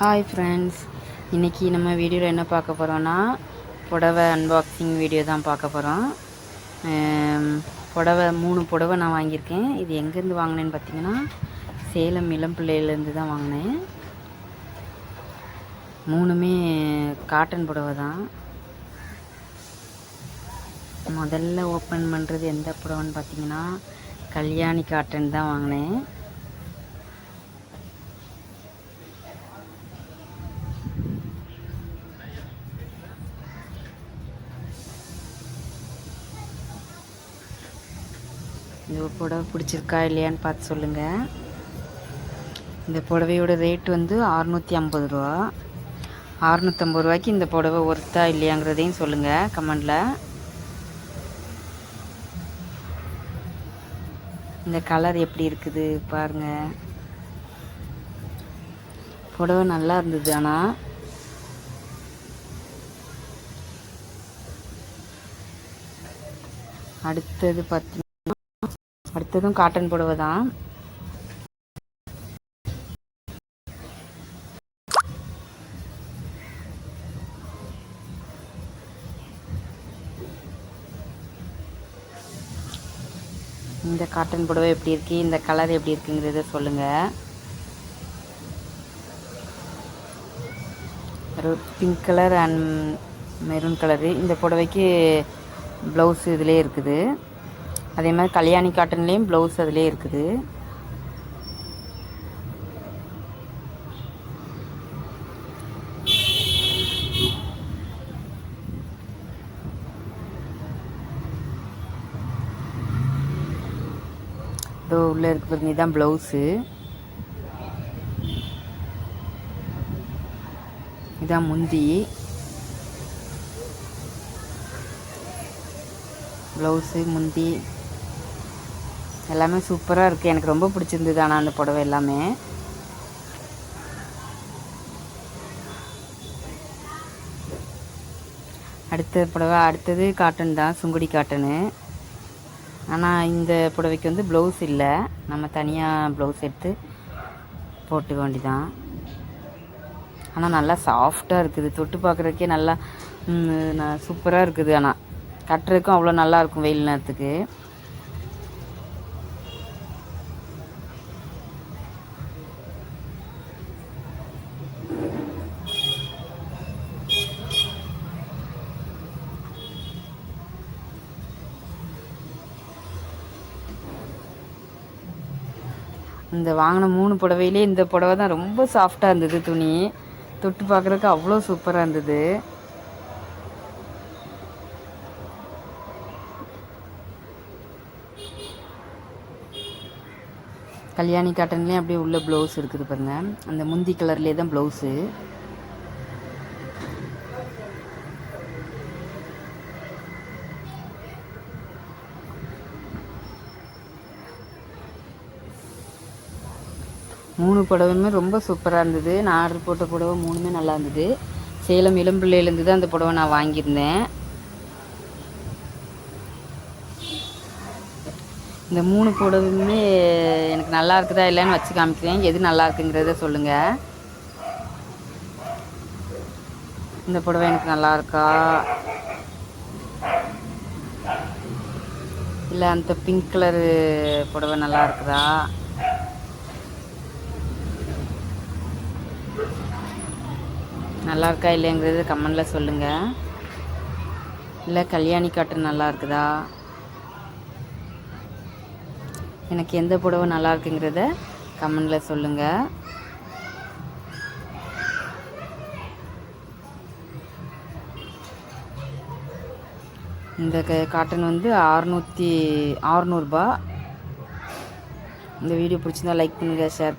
Hi friends இன்றைக்கி நம்ம வீடியோவில் என்ன பார்க்க போகிறோன்னா புடவை அன்பாக்சிங் வீடியோ தான் பார்க்க போகிறோம் புடவை மூணு புடவை நான் வாங்கியிருக்கேன். இது எங்கேருந்து வாங்கினேன்னு பார்த்தீங்கன்னா சேலம் இளம்பிள்ளையிலேருந்து தான் வாங்கினேன். மூணுமே காட்டன் புடவை தான். முதல்ல ஓப்பன் பண்ணுறது எந்த புடவைன்னு பார்த்தீங்கன்னா கல்யாணி காட்டன் தான் வாங்கினேன். இந்த புடவை பிடிச்சிருக்கா இல்லையான்னு பார்த்து சொல்லுங்கள் இந்த புடவையோட ரேட் வந்து அறுநூற்றி ஐம்பது ரூபா. அறுநூற்றம்பது ரூபாய்க்கு இந்த புடவை ஒர்த்தா இல்லையாங்கிறதையும் சொல்லுங்கள் கமெண்டில். இந்த கலர் எப்படி இருக்குது பாருங்கள் புடவை நல்லா இருந்தது ஆனால் அடுத்தது பார்த்தீங்கன்னா அடுத்ததும் காட்டன் புடவை தான். இந்த காட்டன் புடவை எப்படி இருக்கு? இந்த கலர் எப்படி இருக்குங்கிறத சொல்லுங்கள் ஒரு pink colour and maroon colour இந்த புடவைக்கு ப்ளவுஸ் இதிலே இருக்குது. அதே மாதிரி கல்யாணி காட்டன்லேயும் ப்ளவுஸ் அதிலே இருக்குது. இதோ உள்ளே இருக்கு பாருங்க இதுதான் ப்ளவுஸு இதான் முந்தி. ப்ளவுஸு முந்தி. எல்லாமே சூப்பராக இருக்குது எனக்கு ரொம்ப பிடிச்சிருந்தது ஆனால் அந்த புடவை எல்லாமே. அடுத்த புடவை அடுத்தது காட்டன் தான் சுங்குடி காட்டனு ஆனால் இந்த புடவைக்கு வந்து ப்ளவுஸ் இல்லை. நம்ம தனியாக ப்ளவுஸ் எடுத்து போட்டுக்க வேண்டிதான். ஆனால் நல்லா சாஃப்டாக இருக்குது. தொட்டு பார்க்குறதுக்கே நல்லா சூப்பராக இருக்குது. ஆனால் கட்டுறதுக்கும் அவ்வளோ நல்லாயிருக்கும் வெயில் நேரத்துக்கு. இந்த வாங்கின மூணு புடவையிலே இந்த புடவை தான் ரொம்ப சாஃப்டாக இருந்தது துணி. தொட்டு பார்க்குறதுக்கு அவ்வளோ சூப்பராக இருந்தது. கல்யாணி காட்டன்லேயும் அப்படியே உள்ள ப்ளவுஸ் இருக்குது பாருங்கள் அந்த முந்தி கலர்லேயே தான் ப்ளவுஸு மூணு புடவையுமே ரொம்ப சூப்பராக இருந்தது. நான் ஆர்டர் போட்ட புடவை மூணுமே நல்லா இருந்தது. சேலம் இளம்பிள்ளையிலேருந்து தான் அந்த புடவை நான் வாங்கியிருந்தேன். இந்த மூணு புடவையுமே எனக்கு நல்லா இருக்குதா இல்லைன்னு வச்சு காமிக்கிறேன். எது நல்லா இருக்குங்கிறத சொல்லுங்கள் இந்த புடவை எனக்கு நல்லா இருக்கா? இல்லை அந்த பிங்க் கலரு புடவை நல்லா இருக்குதா? நல்லா இருக்கா இல்லைங்கிறது கமெண்டில் சொல்லுங்கள் இல்லை கல்யாணி காட்டன் நல்லா இருக்குதா எனக்கு எந்த புடவை நல்லா இருக்குங்கிறத கமெண்டில் சொல்லுங்கள் இந்த க காட்டன் வந்து அறுநூற்றி அறுநூறுபா இந்த வீடியோ பிடிச்சிருந்தா லைக் பண்ணுங்கள் ஷேர்